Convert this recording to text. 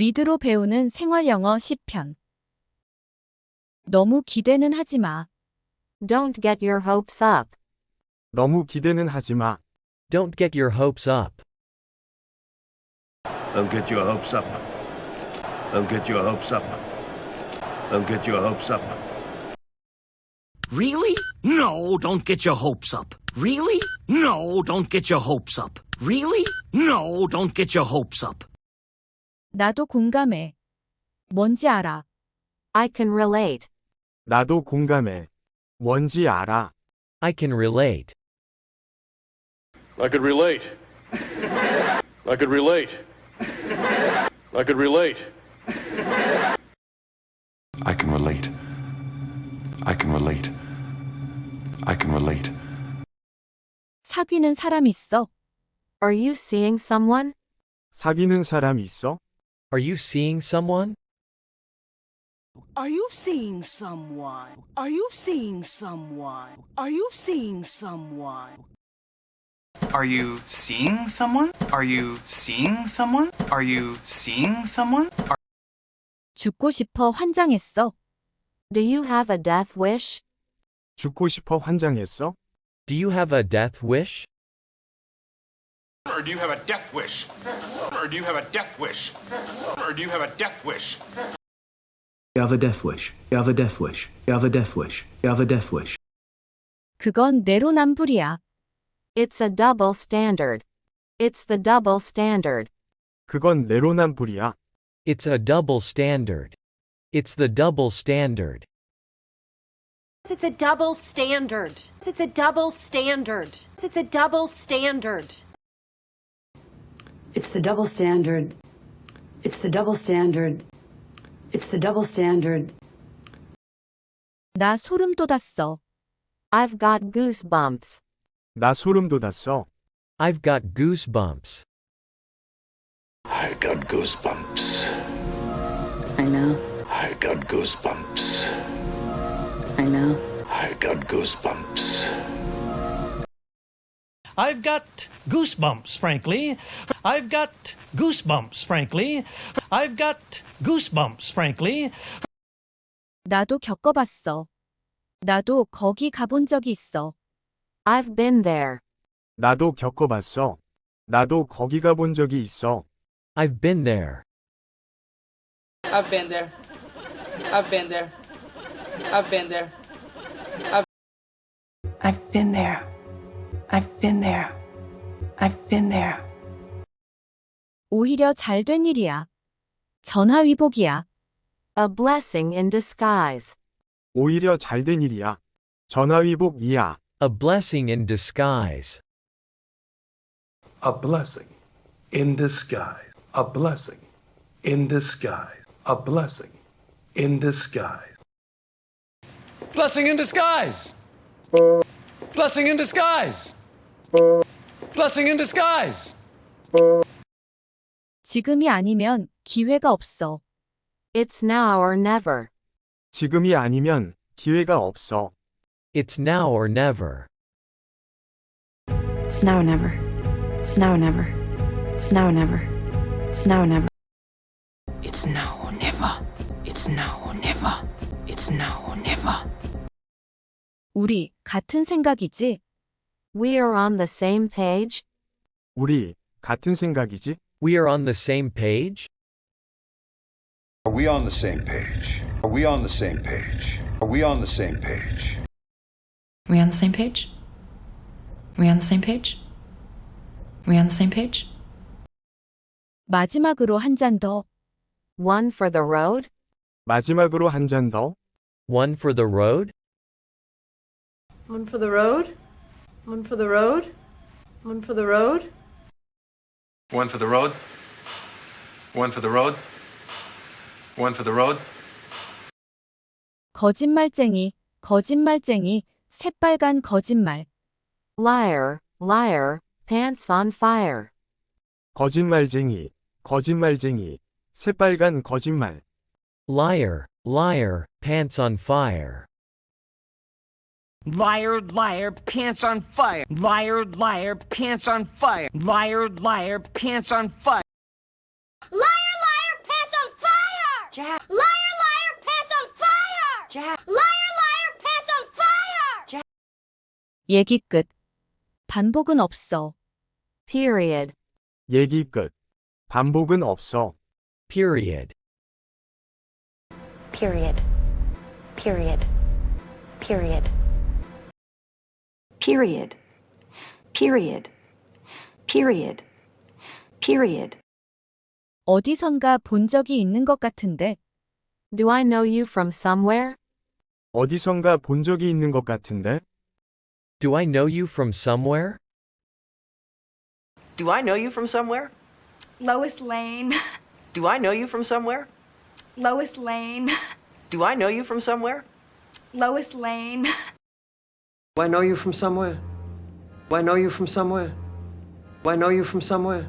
리드로 배우는 생활영어 10편. 너무 기대는 하지 마. Don't get your hopes up. 너무 기대는 하지 마. Don't get your hopes up. Don't get your hopes up. Don't get your hopes up. Don't get your hopes up. Really? No, don't get your hopes up. Really? No, don't get your hopes up. Really? No, don't get your hopes up. 나도 공감해. 뭔지 알아. I can relate. 나도 공감해. 뭔지 알아. I can relate. I could relate. I could relate. I could relate. I can relate. I can relate. I can relate. 사귀는 사람 있어. Are you seeing someone? 사귀는 사람 있어? Are you seeing someone? Are you seeing someone? Are you seeing someone? Are you seeing someone? Are you seeing someone? Are you seeing someone? Are you seeing someone? 죽고 싶어 환장했어. Do you have a death wish? 죽고 싶어 환장했어? Do you have a death wish? Or do you have a death wish? Or do you have a death wish? Or do you have a death wish? You have a death wish. You have a death wish. You have a death wish. You have a death wish. 그건 내로남불이야. It's a double standard. It's the double standard. 그건 내로남불이야. It's a double standard. It's the double standard. It's a double standard. It's a double standard. It's a double standard. It's the double standard. It's the double standard. It's the double standard. 나 소름 돋았어. I've got goosebumps. 나 소름 돋았어. I've got goosebumps. I got goosebumps. I know. I got goosebumps. I know. I got goosebumps. I've got goosebumps, frankly. I've got goosebumps, frankly. I've got goosebumps, frankly. 나도 겪어봤어. 나도 거기 가본 적이 있어. I've been there. 나도 겪어봤어. 나도 거기 가본 적이 있어. I've been there. I've been there. I've been there. I've been there. I've been there. I've been there. I've been there. 오히려 잘 된 일이야. 전화위복이야. A blessing in disguise. 오히려 잘 된 일이야. 전화위복이야. A blessing in disguise. A blessing in disguise. A blessing in disguise. A blessing in disguise. Blessing in disguise. Blessing in disguise. Blessing in disguise. 지금이 아니면 기회가 없어. It's now or never. 지금이 아니면 기회가 없어. It's now or never. It's now or never. It's now or never. It's now or never. It's now or never. It's now or never. It's now or never. It's now or never. 우리 같은 생각이지? We are on the same page. 우리 같은 생각이지? We are on the same page? Are we on the same page? Are we on the same page? Are we on the same page? We on the same page? We on the same page? We on the same page? 마지막으로 한 잔 더. One for the road. 마지막으로 한 잔 더. One for the road? One for the road. One for the road. One for the road. One for the road. One for the road. One for the road. 거짓말쟁이, 거짓말쟁이, 새빨간 거짓말. Liar, liar, pants on fire. 거짓말쟁이, 거짓말쟁이, 새빨간 거짓말. Liar, liar, pants on fire. Liar, liar, pants on fire. Liar, liar, pants on fire. Liar, liar, pants on fire. Liar, liar, pants Jack. Liar, liar, pants on fire! Jack. Liar, liar, pants on fire! Jack. 얘기 끝. 반복은 없어. Period. 얘기 끝. 반복은 없어. Period. Period. Period. Period. Period. Period. Period. Period. 어디선가 본 적이 있는 것 같은데. Do I know you from somewhere? 어디선가 본 적이 있는 것 같은데? Do I know you from somewhere? Do I know you from somewhere? Lois Lane. Do I know you from somewhere? Lois Lane. Do I know you from somewhere? Lois Lane. Do I know you from somewhere? Do I know you from somewhere? Do I know you from somewhere?